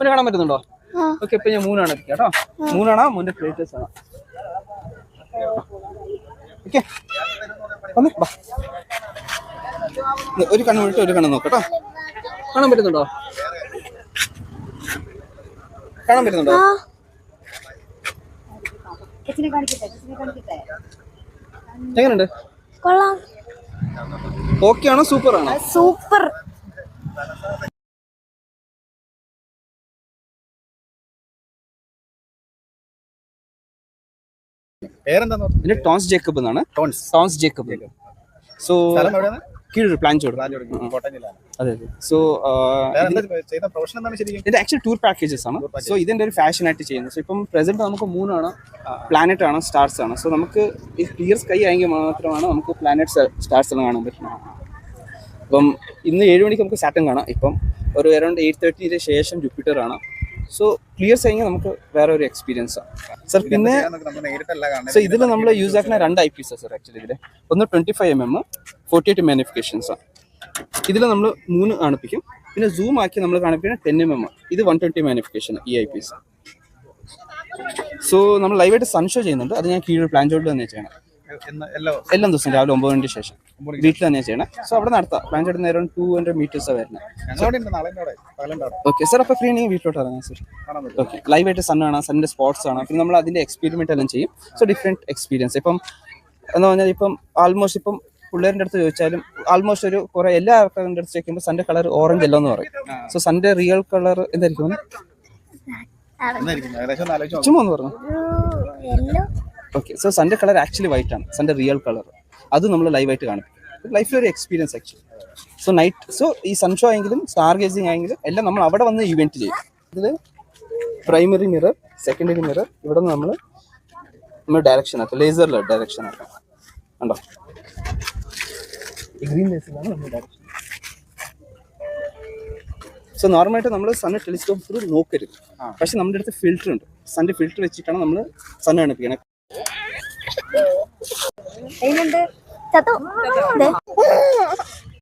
പിന്നെ കാണാൻ പറ്റുന്നുണ്ടോ? ഓക്കെ ഇപ്പൊ ഞാൻ മൂന്നാണ് എടുക്കുക കേട്ടോ. മൂന്നാണ് മൂന്നിന്റെ ക്രിയേറ്റേഴ്സ് ആണ്. ഓക്കെ വന്നേ ബാ ഒരു കണ്ണ് വിട്ട് ഒരു കണ്ണ് നോക്കട്ടോ കാണാൻ പറ്റുന്നുണ്ടോ? കാണാൻ പറ്റുന്നുണ്ടോ? എങ്ങനെയുണ്ട് കൊള്ളാം. ഓക്കെ ആണോ സൂപ്പർ ആണോ? സൂപ്പർ. പറഞ്ഞു ടോൺസ് ജേക്കബ് എന്നാണ്. ടോൺസ്. Tons Jacob. സോ സ്ഥലം കീഴ് പ്ലാൻ ചോട് അതെ സോ ഇതിന്റെ ആക്ച്വൽ ടൂർ പാക്കേജസ് ആണ്. സോ ഇതിന്റെ ഒരു ഫാഷൻ ആയിട്ട് ചെയ്യുന്നത്. സോ ഇപ്പം പ്രസന്റ് നമുക്ക് മൂന്നാണ്. പ്ലാനറ്റ് ആണ് സ്റ്റാർസ് ആണ്. സോ നമുക്ക് ഈ ക്ലിയർ സ്കൈ ആയെങ്കിൽ മാത്രമാണ് നമുക്ക് പ്ലാനറ്റ് സ്റ്റാർസ് എല്ലാം കാണാൻ പറ്റുന്നത്. അപ്പം ഇന്ന് ഏഴ് മണിക്ക് നമുക്ക് സാറ്റൻ കാണാം. ഇപ്പം ഒരു അറൗണ്ട് എയ്റ്റ് തേർട്ടിന് ശേഷം ജൂപ്പിറ്റർ ആണ്. സോ ക്ലിയർ ആയെങ്കിൽ നമുക്ക് വേറെ ഒരു എക്സ്പീരിയൻസ് ആണ്. സർ പിന്നെ സോ ഇതിൽ നമ്മൾ യൂസ് ആക്കുന്ന രണ്ട് ഐ പീസ് സർ ആക്ച്വലി ഇതിൽ ഒന്ന് twenty five M M forty eight magnifications ആണ് ഇതിൽ നമ്മൾ മൂന്ന് കാണിപ്പിക്കും. പിന്നെ സൂം ആക്കി നമ്മൾ കാണിപ്പിക്കുന്ന ടെൻ എം എം ഇത് വൺ ട്വന്റി മാനിഫിക്കേഷൻ ഈ ഐ പീസ് സോ നമ്മൾ ലൈവായിട്ട് സൺഷോ ചെയ്യുന്നുണ്ട്. അത് ഞാൻ കീഴിൽ പ്ലാൻ ചോട്ടിൽ തന്നെ ചെയ്യണം. എല്ലോ എല്ലാ ദിവസവും രാവിലെ ഒമ്പത് മണിക്ക് ശേഷം. വീട്ടിൽ തന്നെ ചെയ്യണം. സോ അവിടെ നടത്താം. ബാങ്ക് നേരം ടു ഹൺഡ്രഡ് മീറ്റേഴ്സ് വരുന്നത്. ഓക്കെ സാർ അപ്പോൾ ഫ്രീ ആണെങ്കിൽ വീട്ടിലോട്ട് ഇറങ്ങാം സർ ഓക്കെ ലൈവ് ആയിട്ട് ലൈവായിട്ട് സൺ കാണാം സണ്ണിന്റെ സ്പോർട്സ് കാണാം. പിന്നെ നമ്മൾ അതിന്റെ എക്സ്പെരിമെന്റ് എല്ലാം ചെയ്യും. സോ ഡിഫറെന്റ് എക്സ്പീരിയൻസ് ഇപ്പം എന്ന് പറഞ്ഞാൽ ഇപ്പം ആൾമോസ്റ്റ് ഇപ്പം പിള്ളേരുടെ അടുത്ത് ചോദിച്ചാലും ആൾമോസ്റ്റ് ഒരു കുറെ എല്ലാ ആൾക്കാരുടെ അടുത്ത് ചോദിക്കുമ്പോൾ സൺഡേ കളർ ഓറഞ്ച് അല്ലോ എന്ന് പറയും. സോ സൺഡേ റിയൽ കളർ എന്തായിരിക്കും. ചുമ്മാ ഒന്ന് പറഞ്ഞു. Okay so Sunday colour actually white ആണ്. സൺഡേ റിയൽ കളർ അത് നമ്മൾ ലൈവായിട്ട് കാണിക്കും ലൈഫിൽ ഒരു experience actually so night so ഈ സൺഷോ ആയെങ്കിലും സ്റ്റാർ ഗേസിംഗ് ആയെങ്കിലും എല്ലാം നമ്മൾ അവിടെ വന്ന് ഇവന്റ് ചെയ്യും. ഇതിൽ പ്രൈമറി മിറർ സെക്കൻഡറി മിറർ ഇവിടെ നിന്ന് നമ്മൾ നമ്മൾ ഡയറക്ഷൻ ആക്കും. ലേസറിൽ ഡയറക്ഷൻ ആക്കാം. കണ്ടോ? ഈ ഗ്രീൻ ലേസറിലാണ് നമ്മൾ ഡയറക്ഷൻ സോ നോർമലായിട്ട് നമ്മൾ സണ്ണ് ടെലിസ്കോപ്പ് നോക്കരുത്. പക്ഷെ നമ്മുടെ അടുത്ത് ഫിൽറ്റർ ഉണ്ട്. സണ്ണിന്റെ ഫിൽറ്റർ വെച്ചിട്ടാണ് നമ്മൾ സണ്ണ് കാണിപ്പിക്കുന്നത് എങ്ങനെയുണ്ട് ചത്തു.